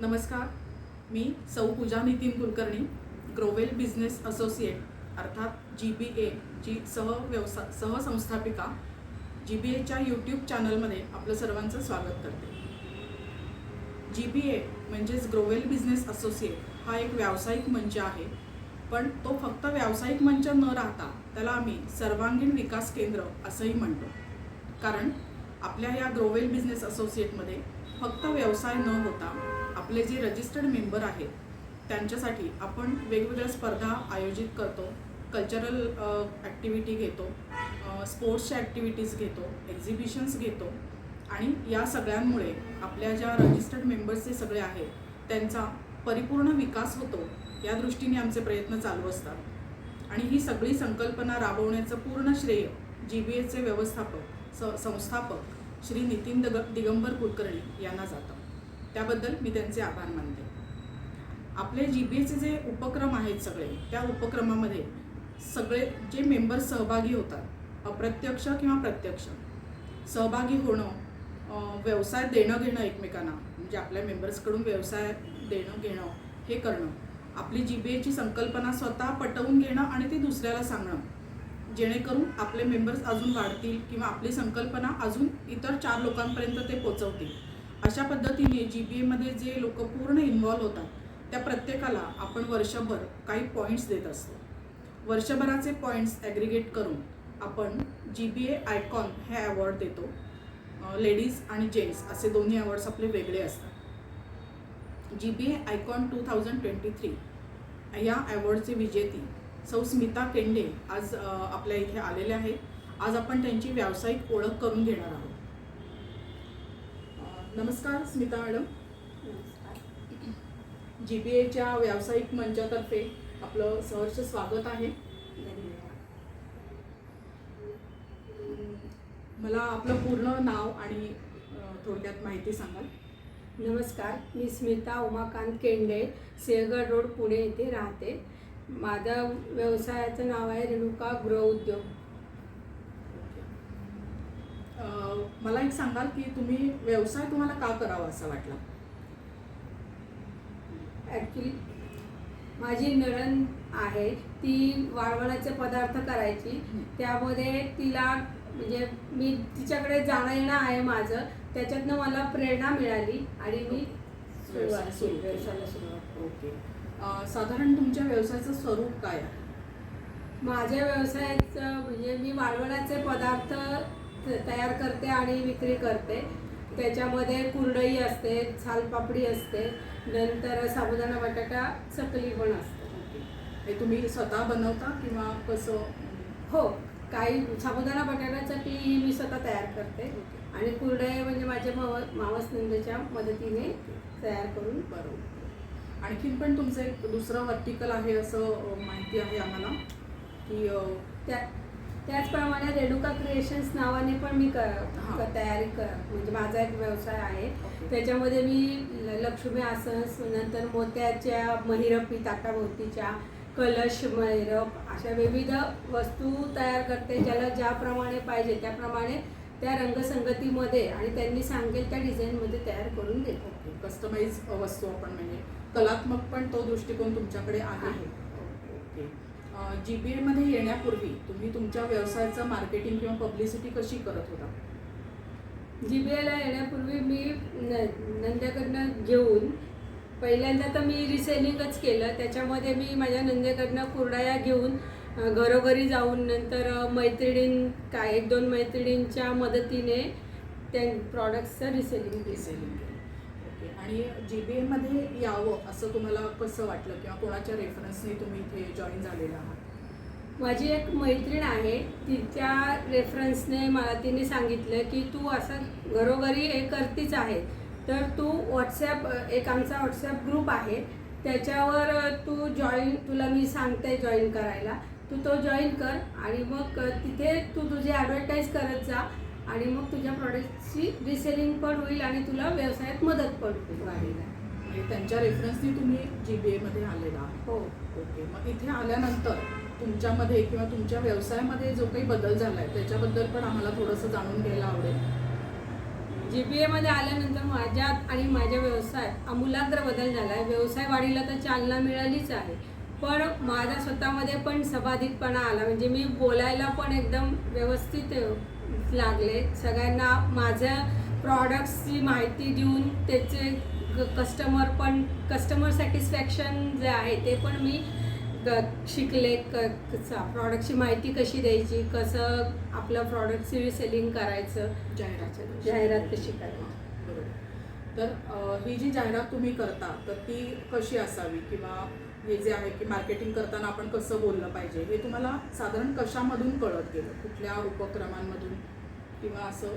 नमस्कार. मी सौ Pooja Nitin Kulkarni Growel business associate अर्थात जी बी ए एची सहव्यवसा सहसंस्थापिका जी बी एच्या यूट्यूब चॅनलमध्ये आपलं सर्वांचं स्वागत करते. जी बी ए म्हणजेच ग्रोवेल बिझनेस असोसिएट हा एक व्यावसायिक मंच आहे पण तो फक्त व्यावसायिक मंच न राहता त्याला आम्ही सर्वांगीण विकास केंद्र असंही म्हणतो. कारण आपल्या या ग्रोवेल बिझनेस असोसिएटमध्ये फक्त व्यवसाय न होता आपले जे रजिस्टर्ड मेंबर आहेत त्यांच्यासाठी आपण वेगवेगळ्या स्पर्धा आयोजित करतो. कल्चरल ॲक्टिव्हिटी घेतो स्पोर्ट्सच्या ॲक्टिव्हिटीज घेतो एक्झिबिशन्स घेतो. आणि या सगळ्यांमुळे आपल्या ज्या रजिस्टर्ड मेंबर्सचे सगळे आहेत त्यांचा परिपूर्ण विकास होतो या दृष्टीने आमचे प्रयत्न चालू असतात. आणि ही सगळी संकल्पना राबवण्याचं पूर्ण श्रेय जी बी एचे व्यवस्थापक स संस्थापक श्री नितीन दग दिगंबर कुलकर्णी यांना जातं. त्याबद्दल मी त्यांचे आभार मानते. आपले जी बी एचे जे उपक्रम आहेत सगळे त्या उपक्रमामध्ये सगळे जे मेंबर्स सहभागी होतात अप्रत्यक्ष किंवा प्रत्यक्ष सहभागी होणं व्यवसाय देणं घेणं एकमेकांना म्हणजे आपल्या मेंबर्सकडून व्यवसाय देणं घेणं हे करणं आपली जी बी एची संकल्पना स्वतः पटवून घेणं आणि ती दुसऱ्याला सांगणं जेणेकरून आपले मेंबर्स अजून वाढतील किंवा आपली संकल्पना अजून इतर चार लोकांपर्यंत ते पोचवतील. अशा पद्धतीने जी बी एमध्ये जे लोक पूर्ण इन्व्हॉल्व होतात त्या प्रत्येकाला आपण वर्षभर काही पॉईंट्स देत असतो. वर्षभराचे पॉईंट्स ॲग्रिगेट करून आपण जी बी ए आयकॉन हे अवॉर्ड देतो. लेडीज आणि जेंट्स असे दोन्ही अवॉर्ड्स आपले वेगळे असतात. G B A icon two thousand twenty three या अवॉर्डचे विजेती सौ स्मिता केंडे आज आपल्या इथे आलेले आहेत. आज आपण त्यांची व्यावसायिक ओळख करून घेणार आहोत. नमस्कार स्मिता मॅडम. जी बी एच्या व्यावसायिक मंचातर्फे आपलं सहर्ष स्वागत आहे. मला आपलं पूर्ण नाव आणि थोडक्यात माहिती सांगाल. नमस्कार मी स्मिता उमाकांत केंडे सिंहगड रोड पुणे येथे राहते. माझं व्यवसायाचं नाव आहे रेणुका गृह उद्योग. अ, मला एक सांगाल की तुम्ही व्यवसाय तुम्हाला का करावा असं वाटला? ॲक्च्युली माझी नणन आहे ती वाळवणाचे पदार्थ करायची. त्यामध्ये तिला म्हणजे मी तिच्याकडे जाणं येणं आहे माझं त्याच्यातनं मला प्रेरणा मिळाली आणि मी सुरुवात सुरुवात ओके. साधारण तुमच्या व्यवसायाचं स्वरूप काय आहे? माझ्या व्यवसायाचं म्हणजे मी वाळवणाचे पदार्थ तयार करते आणि विक्री करते. त्याच्यामध्ये कुरडई असते सालपापडी असते नंतर साबुदाणा बटाटा चकली पण असते. हे तुम्ही स्वतः बनवता किंवा कसं? हो काही साबुदाणा बटाटा चकली ही मी स्वतः तयार करते. आणि कुरडई म्हणजे माझ्या माव मावस नंदेच्या मदतीने तयार करून बरोबर आणखीन पण तुमचं एक दुसरं वर्टिकल आहे असं माहिती आहे आम्हाला की त्या त्याचप्रमाणे रेणुका क्रिएशन्स नावाने पण मी क. क- तयारी कर म्हणजे माझा एक व्यवसाय आहे. त्याच्यामध्ये मी लक्ष्मी आसन्स नंतर मोत्याच्या महिरपी ताटाभोवतीच्या कलश महिरप अशा विविध वस्तू तयार करते ज्याला ज्याप्रमाणे पाहिजे त्याप्रमाणे त्या रंगसंगतीमध्ये आणि त्यांनी सांगेल त्या डिझाईनमध्ये तयार करून देतो कस्टमाइज वस्तू आपण म्हणजे कलात्मक पण तो दृष्टिकोन तुमच्याकडे आहे. ओके. जी बी एमध्ये येण्यापूर्वी तुम्ही तुमच्या व्यवसायाचं मार्केटिंग किंवा पब्लिसिटी कशी करत होता? जी बी एला येण्यापूर्वी मी न नंद्याकडनं घेऊन पहिल्यांदा तर मी रिसेलिंगच केलं. त्याच्यामध्ये मी माझ्या नंद्याकडनं कुरडाया घेऊन घरोघरी जाऊन नंतर मैत्रिणीं काय एक दोन मैत्रिणींच्या मदतीने त्या प्रॉडक्ट्सचं रिसेलिंग केलं. सेलिंग ओके आणि जी बी एमध्ये यावं असं तुम्हाला कसं वाटलं किंवा कोणाच्या रेफरन्सने तुम्ही इथे जॉईन झालेला आहात? माझी एक मैत्रीण आहे तिच्या रेफरन्सने मला तिने सांगितलं की तू असं घरोघरी हे करतीच आहे तर तू व्हॉट्सॲप एक आमचा व्हॉट्सॲप ग्रुप आहे त्याच्यावर तू जॉईन तुला मी सांगते जॉईन करायला. तू तो जॉईन कर आणि मग तिथे तू तुझी ॲडव्हर्टाईज करत जा. आणि मग तुझ्या प्रॉडक्टची रिसेलिंग पण होईल आणि तुला व्यवसायात मदत पण होईल. वाढीला म्हणजे त्यांच्या रेफरन्सने तुम्ही जी बी एमध्ये आलेला हो. ओके मग इथे आल्यानंतर तुमच्यामध्ये किंवा तुमच्या व्यवसायामध्ये जो काही बदल झाला आहे त्याच्याबद्दल पण आम्हाला थोडंसं जाणून घ्यायला आवडेल. जी बी एमध्ये आल्यानंतर माझ्यात आणि माझ्या व्यवसायात आमूलाग्र बदल झाला आहे व्यवसाय वाढीला तर चालना मिळालीच आहे. पण माझ्या स्वतःमध्ये पण सबाधितपणा आला. म्हणजे मी बोलायला पण एकदम व्यवस्थित लागले. सगळ्यांना माझ्या प्रॉडक्ट्सची माहिती देऊन त्याचे कस्टमर पण कस्टमर सॅटिस्फॅक्शन जे आहे ते पण मी ग- शिकले. क प्रॉडक्टची माहिती कशी द्यायची? कसं आपलं प्रॉडक्टची सेलिंग करायचं? जाहिरात जाहिरात कशी करायची बरोबर. तर ही जी जाहिरात तुम्ही करता तर ती कशी असावी? किंवा हे जे आहे की मार्केटिंग करताना आपण कसं बोललं पाहिजे? हे तुम्हाला साधारण कशामधून कळत गेलं? कुठल्या उपक्रमांमधून? किंवा असं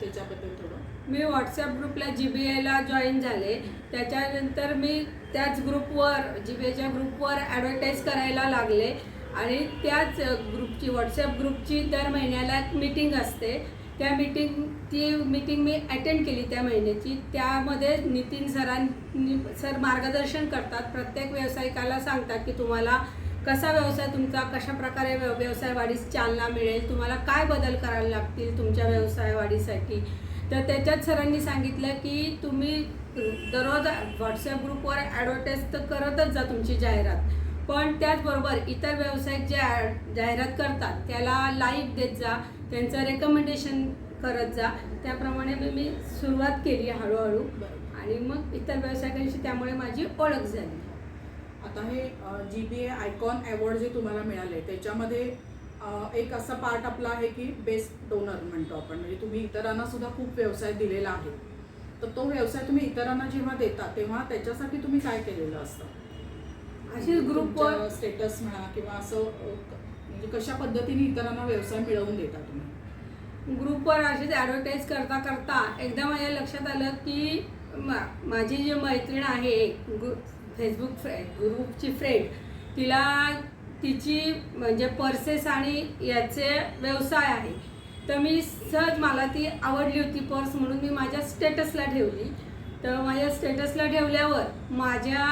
त्याच्याबद्दल थोडं? मी व्हॉट्सअप ग्रुपला जी बी एला जॉईन झाले. त्याच्यानंतर मी त्याच ग्रुपवर जी बी एच्या ग्रुपवर ॲडव्हर्टाईज करायला लागले. आणि त्याच ग्रुपची व्हॉट्सअप ग्रुपची दर महिन्याला एक मीटिंग असते. त्या मीटिंग ती मीटिंग मी अटेंड केली त्या महिन्याची. त्यामध्ये नितीन सरांनी सर मार्गदर्शन करतात. प्रत्येक व्यावसायिकाला सांगतात की तुम्हाला कसा व्यवसाय तुमचा कशा प्रकारे व्यव- व्यवसाय वाढीस चालना मिळेल तुम्हाला काय बदल करायला लागतील तुमच्या व्यवसाय वाढीसाठी तर त्याच्यात सरांनी सांगितलं की तुम्ही दररोज व्हॉट्सअप ग्रुपवर ॲडव्हर्टाईज तर करतच जा तुमची जाहिरात. पण त्याचबरोबर इतर व्यावसायिक जे जाहिरात करतात त्याला लाईक देत जा त्यांचं रेकमेंडेशन करत जा. त्याप्रमाणे मी मी सुरुवात केली हळूहळू. बरं आणि मग इतर व्यावसायिकांशी त्यामुळे माझी ओळख झाली. आता हे जी बी ए आयकॉन अवॉर्ड जे तुम्हाला मिळाले त्याच्यामध्ये एक असा पार्ट आपला आहे की बेस्ट डोनर म्हणतो आपण. म्हणजे तुम्ही इतरांना सुद्धा खूप व्यवसाय दिलेला आहे. तर तो व्यवसाय तुम्ही इतरांना जेव्हा देता तेव्हा त्याच्यासाठी तुम्ही काय केलेलं असतं? अशीच ग्रुपवर स्टेटस म्हणा किंवा असं म्हणजे कशा पद्धतीने इतरांना व्यवसाय मिळवून देता तुम्ही? ग्रुपवर अशीच ॲडव्हर्टाईज करता करता एकदा माझ्या लक्षात आलं की माझी जी मैत्रीण आहे फेसबुक फ्रे ग्रुपची फ्रेंड तिला तिची म्हणजे पर्सेस आणि याचे व्यवसाय आहे. तर मी सहज मला ती आवडली होती पर्स म्हणून मी माझ्या स्टेटसला ठेवली. तर माझ्या स्टेटसला ठेवल्यावर माझ्या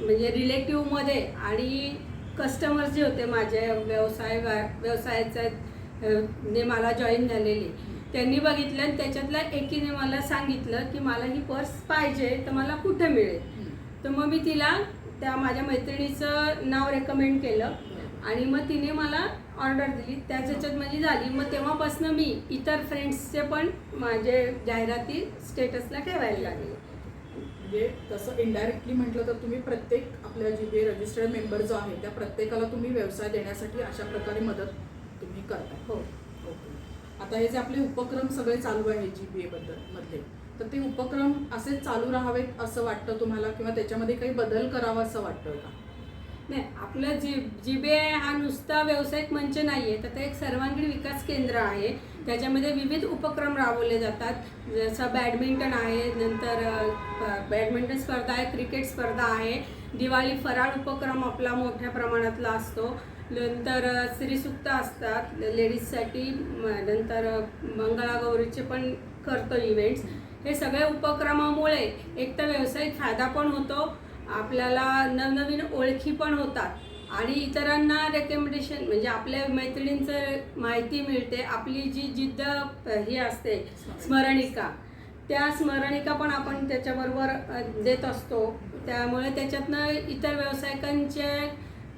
म्हणजे रिलेटिव्हमध्ये आणि कस्टमर्स जे होते माझ्या व्यवसाय व्यवसायाचा ने मला जॉईन झालेले. त्यांनी बघितलं आणि त्याच्यातल्या एकीने मला सांगितलं की मला ही पर्स पाहिजे तर मला कुठे मिळेल? तर मग मी तिला त्या माझ्या मैत्रिणीचं नाव रेकमेंड केलं आणि मग तिने मला ऑर्डर दिली. त्याच ह्याच्यात माझी झाली. मग तेव्हापासून मी इतर फ्रेंड्सचे पण माझे जाहिराती स्टेटसला ठेवायला लागले. म्हणजे तसं इनडायरेक्टली म्हटलं तर तुम्ही प्रत्येक आपल्या जी बी रजिस्टर्ड मेंबर जो आहे त्या प्रत्येकाला तुम्ही व्यवसाय देण्यासाठी अशा प्रकारे मदत तुम्ही करताय. हो. ओके. आता हे जे आपले उपक्रम सगळे चालू आहे जी बी बद्दल मधले तर ते उपक्रम असेच चालू राहावेत असं वाटतं तुम्हाला? किंवा त्याच्यामध्ये काही बदल करावा असं वाटतं का? नाही आपलं जी जी बी आय हा नुसता व्यावसायिक मंच नाही आहे तर ते एक सर्वांगीण विकास केंद्र आहे. त्याच्यामध्ये विविध उपक्रम राबवले जातात. जसं बॅडमिंटन आहे नंतर बॅडमिंटन स्पर्धा आहे क्रिकेट स्पर्धा आहे. दिवाळी फराळ उपक्रम आपला मोठ्या प्रमाणातला असतो. नंतर स्त्रीसुक्त असतात. लेडीजसाठी नंतर मंगळागौरीचे पण करतो इव्हेंट्स हे सगळे उपक्रमामुळे एक तर व्यावसायिक फायदा पण होतो आपल्याला नवनवीन ओळखी पण होतात आणि इतरांना रेकमेंडेशन म्हणजे आपल्या मैत्रिणींचं माहिती मिळते. आपली जी जिद्द ही असते स्मरणिका. त्या स्मरणिका पण आपण त्याच्याबरोबर देत असतो. त्यामुळे त्याच्यातनं इतर व्यावसायिकांचे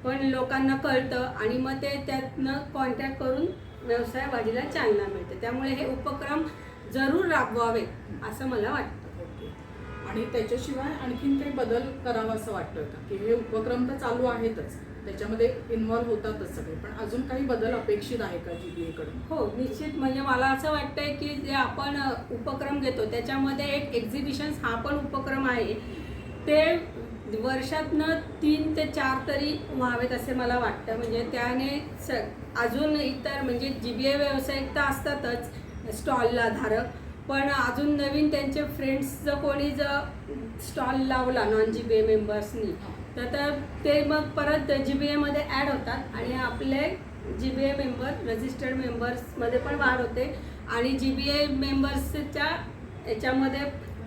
पण लोकांना कळतं आणि मग ते त्यातनं कॉन्टॅक्ट करून व्यवसाय वाढीला चालना मिळते. त्यामुळे हे उपक्रम जरूर राबवावे असं मला वाटतं. ओके आणि त्याच्याशिवाय आणखीन काही बदल करावा असं वाटतं का? की हे उपक्रम तर चालू आहेतच त्याच्यामध्ये इन्व्हॉल्व्ह होतातच सगळे पण अजून काही बदल अपेक्षित आहे का जी बी एकडून हो निश्चित. म्हणजे मला असं वाटतंय की जे आपण उपक्रम घेतो त्याच्यामध्ये एक एक्झिबिशन्स हा पण उपक्रम आहे. ते वर्षातनं तीन ते चार तरी व्हावेत असे मला वाटतं. म्हणजे त्याने स अजून इतर म्हणजे जी बी ए व्यावसायिक तर असतातच स्टॉलला धारक. पण अजून नवीन त्यांचे फ्रेंड्स जर कोणी जर स्टॉल लावला नॉन जी बी ए मेंबर्सनी तर तर ते मग परत जी बी एमध्ये ॲड होतात आणि आपले जी बी ए मेंबर रजिस्टर्ड मेंबर्समध्ये पण वाढ होते. आणि जी बी ए मेंबर्सच्या याच्यामध्ये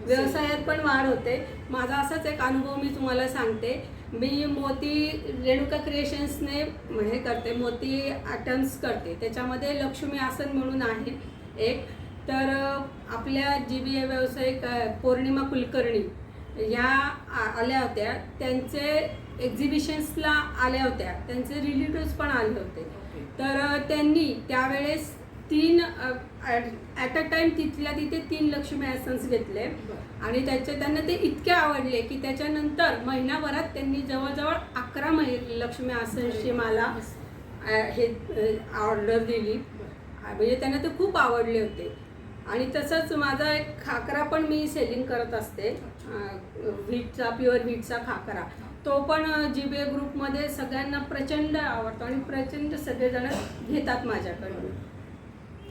व्यवसायात पण वाढ होते. माझा असाच एक अनुभव मी तुम्हाला सांगते. मी मोती रेणुका क्रिएशन्सने हे करते मोती आयटम्स करते. त्याच्यामध्ये लक्ष्मी आसन म्हणून आहे. एक तर आपल्या जी बी ए व्यावसायिक पौर्णिमा कुलकर्णी या आ- आल्या होत्या त्यांचे एक्झिबिशन्सला आल्या होत्या त्यांचे रिलेटिव्स पण आले होते. तर त्यांनी त्यावेळेस तीन ॲट अ टाइम तिथल्या तिथे तीन लक्ष्मी आसन्स घेतले. आणि त्याचे त्यांना ते इतके आवडले की त्याच्यानंतर महिनाभरात त्यांनी जवळजवळ अकरा महि लक्ष्मी आसनची मला हे ऑर्डर दिली. म्हणजे त्यांना ते खूप आवडले होते. आणि तसंच माझा एक खाकरा पण मी सेलिंग करत असते. व्हीटचा प्युअर व्हीटचा खाकरा. तो पण जी बी ए ग्रुपमध्ये सगळ्यांना प्रचंड आवडतो आणि प्रचंड सगळेजण घेतात माझ्याकडून.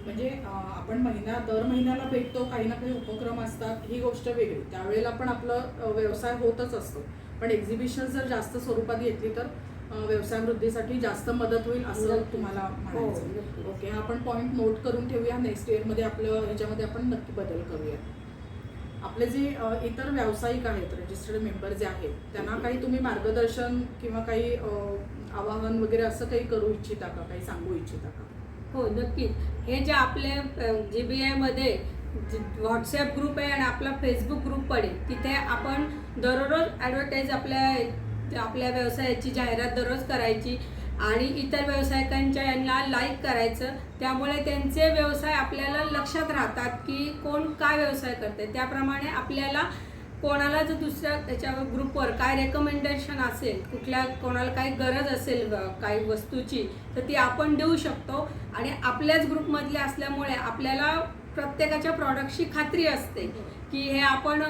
म्हणजे आपण महिना दर महिन्याला भेटतो काही ना काही उपक्रम असतात ही गोष्ट वेगळी. त्यावेळेला पण आपलं व्यवसाय होतच असतो. पण एक्झिबिशन जर जास्त स्वरूपात घेतली तर व्यवसाय वृद्धीसाठी जास्त मदत होईल असं. तुम्हाला हो, म्हणायचं. ओके हा आपण पॉईंट नोट करून ठेवूया. नेक्स्ट इयरमध्ये आपलं ह्याच्यामध्ये आपण नक्की बदल करूया आपले जे इतर व्यावसायिक आहेत रजिस्टर्ड मेंबर जे आहेत त्यांना काही तुम्ही मार्गदर्शन किंवा काही आवाहन वगैरे असं काही करू इच्छिता का? काही सांगू इच्छिता का? हो नक्की हे जे आपले जी बी आयमध्ये व्हॉट्सॲप ग्रुप आहे आणि आपला फेसबुक ग्रुप आहे तिथे आपण दररोज ॲडव्हर्टाईज आपल्या आपल्या व्यवसायाची जाहिरात दररोज करायची आणि इतर व्यावसायिकांच्या यांना लाईक करायचं. त्यामुळे त्यांचे व्यवसाय आपल्याला लक्षात राहतात की कोण काय व्यवसाय करते त्याप्रमाणे आपल्याला कोणाला जर दुसऱ्या त्याच्यावर ग्रुपवर काय रेकमेंडेशन असेल कुठल्या कोणाला काही गरज असेल काही वस्तूची तर ती आपण देऊ शकतो. आणि आपल्याच ग्रुपमधले असल्यामुळे आपल्याला प्रत्येकाच्या प्रॉडक्टची खात्री असते की हे आपण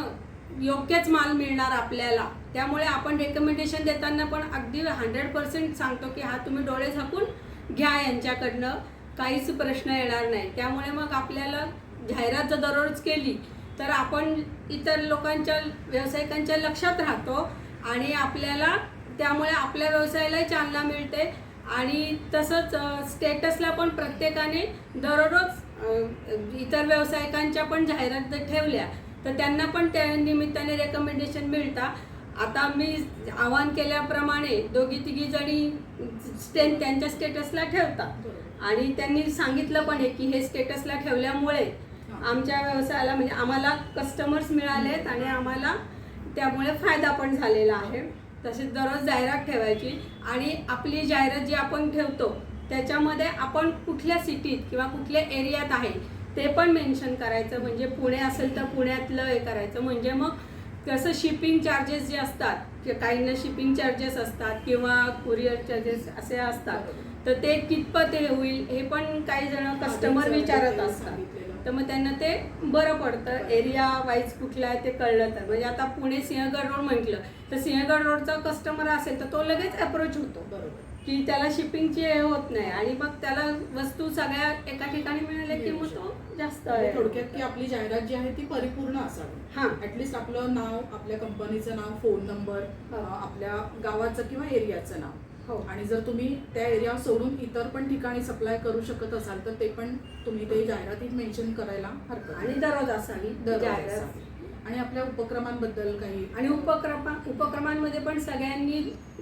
योग्यच माल मिळणार आपल्याला. त्यामुळे आपण रेकमेंडेशन देताना पण अगदी हंड्रेड पर्सेंट सांगतो की हा तुम्ही डोळे झाकून घ्या यांच्याकडनं. काहीच प्रश्न येणार नाही. त्यामुळे मग आपल्याला जाहिरात जर दररोज केली तर आपण इतर लोकांच्या व्यावसायिकांच्या लक्षात राहतो आणि आपल्याला त्यामुळे आपल्या व्यवसायालाही चालना मिळते. आणि तसंच स्टेटसला पण प्रत्येकाने दररोज इतर व्यावसायिकांच्या पण जाहिरात जर ठेवल्या. तर त्यांना पण त्या निमित्ताने रेकमेंडेशन मिळतात आता मी आवाहन केल्याप्रमाणे दोघी तिघी जणी स्टे त्यांच्या स्टेटसला ठेवतात. आणि त्यांनी सांगितलं पण आहे की हे स्टेटसला ठेवल्यामुळे. आमच्या व्यवसायाला म्हणजे आम्हाला कस्टमर्स मिळालेत आणि आम्हाला त्यामुळे फायदा पण झालेला आहे तसेच दररोज जाहिरात ठेवायची आणि आपली जाहिरात जी आपण ठेवतो त्याच्यामध्ये आपण कुठल्या सिटीत किंवा कुठल्या एरियात आहे ते पण मेन्शन करायचं. म्हणजे पुणे असेल तर पुण्यातलं हे करायचं. म्हणजे मग कसं शिपिंग चार्जेस जे असतात की काहींना शिपिंग चार्जेस असतात किंवा कुरिअर चार्जेस असे असतात तर ते कितपत हे होईल हे पण काही जण कस्टमर विचारत असतात. तर मग त्यांना ते बरं पडतं. एरिया वाईज कुठला आहे ते कळलं तर. म्हणजे आता पुणे सिंहगड रोड म्हटलं तर सिंहगड रोडचा कस्टमर असेल तर तो लगेच अप्रोच होतो. बरोबर. की त्याला शिपिंगची हे होत नाही आणि मग त्याला वस्तू सगळ्या एका ठिकाणी मिळाल्या की मग तो जास्त म्हणजे आहे. थोडक्यात की आपली जाहिरात जी आहे ती परिपूर्ण असावी हां ऍटलिस्ट आपलं नाव आपल्या कंपनीचं नाव फोन नंबर हो. आपल्या गावाचं किंवा एरियाचं नाव हो आणि जर तुम्ही त्या एरिया सोडून इतर पण ठिकाणी सप्लाय करू शकत असाल तर ते पण तुम्ही ते जाहिरातीत मेन्शन करायला हरकत आणि. दररोज असावी दररोज जाहिरात असावी. आणि आपल्या उपक्रमांबद्दल काही. आणि उपक्रमा उपक्रमांमध्ये पण सगळ्यांनी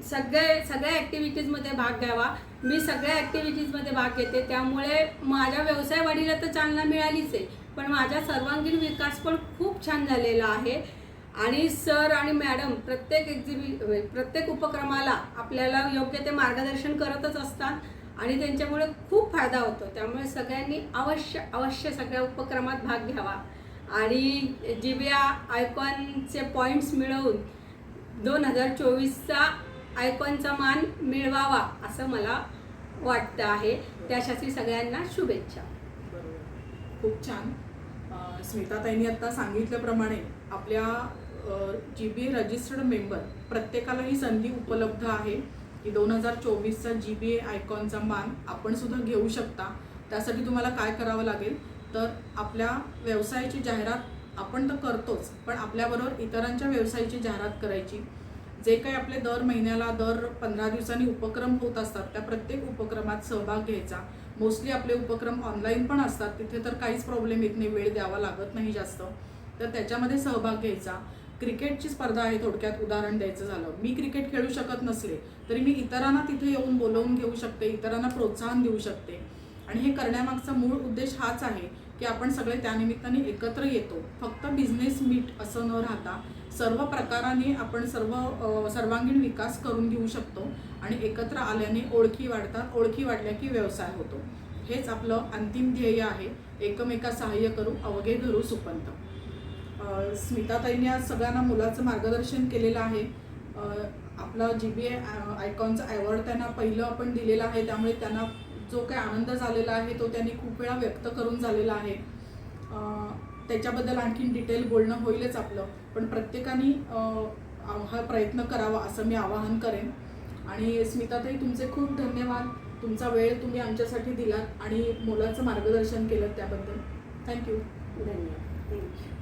सगळे सगळ्या ॲक्टिव्हिटीजमध्ये भाग घ्यावा. मी सगळ्या ॲक्टिव्हिटीजमध्ये भाग घेते. त्यामुळे माझ्या व्यवसाय वाढीला तर चालना मिळालीच आहे. पण माझा सर्वांगीण विकास पण खूप छान झालेला आहे. आणि सर आणि मॅडम प्रत्येक एक्झिबि म्हणजे प्रत्येक उपक्रमाला आपल्याला योग्य ते मार्गदर्शन करतच असतात. आणि त्यांच्यामुळे खूप फायदा होतो. त्यामुळे सगळ्यांनी अवश्य अवश्य सगळ्या उपक्रमात भाग घ्यावा. आणि जी बी आयकॉनचे पॉईंट्स मिळवून दोन हजार चोवीसचा आयकॉनचा मान मिळवावा असं मला वाटतं आहे. त्यासाठी सगळ्यांना शुभेच्छा. खूप छान. स्मिताताईंनी आत्ता सांगितल्याप्रमाणे आपल्या जी बी रजिस्टर्ड मेंबर प्रत्येकाला ही संधी उपलब्ध आहे की दोन हजार चोवीसचा जी बी ए आयकॉनचा मान आपण सुद्धा घेऊ शकता. त्यासाठी तुम्हाला काय करावं लागेल? तर आपल्या व्यवसायाची जाहिरात आपण तर करतोच पण आपल्याबरोबर इतरांच्या व्यवसायाची जाहिरात करायची. जे काही आपले दर महिन्याला दर पंधरा दिवसांनी उपक्रम होत असतात त्या प्रत्येक उपक्रमात सहभाग घ्यायचा. मोस्टली आपले उपक्रम ऑनलाईन पण असतात तिथे तर काहीच प्रॉब्लेम येत नाही वेळ द्यावा लागत नाही जास्त. तर त्याच्यामध्ये सहभाग घ्यायचा. क्रिकेटची स्पर्धा आहे थोडक्यात उदाहरण द्यायचं झालं. मी क्रिकेट खेळू शकत नसले तरी मी इतरांना तिथे येऊन बोलवून घेऊ शकते इतरांना प्रोत्साहन देऊ शकते. आणि हे करण्यामागचा मूळ उद्देश हाच आहे की आपण सगळे त्यानिमित्ताने एकत्र येतो. फक्त बिझनेस मीट असं न राहता सर्व प्रकाराने आपण सर्व सर्वांगीण विकास करून घेऊ शकतो आणि एकत्र आल्याने ओळखी वाढतात ओळखी वाढल्या की व्यवसाय होतो. हेच आपलं अंतिम ध्येय आहे. एकमेका सहाय्य करू अवघे धरू सुपंत. स्मिताताईंनी आज सगळ्यांना मुलाचं मार्गदर्शन केलेलं आहे. आपला जी बी ए आयकॉनचा अवॉर्ड त्यांना पहिलं आपण दिलेला आहे. त्यामुळे त्यांना जो काय आनंद झालेला आहे तो त्यांनी खूप वेळा व्यक्त करून झालेला आहे. त्याच्याबद्दल आणखीन डिटेल बोलणं होईलच आपलं पण प्रत्येकाने हा प्रयत्न करावा असं मी आवाहन करेन. आणि स्मिताताई तुमचे खूप धन्यवाद. तुमचा वेळ तुम्ही आमच्यासाठी दिलात आणि मुलाचं मार्गदर्शन केलं त्याबद्दल. थँक्यू. धन्यवाद. थँक्यू.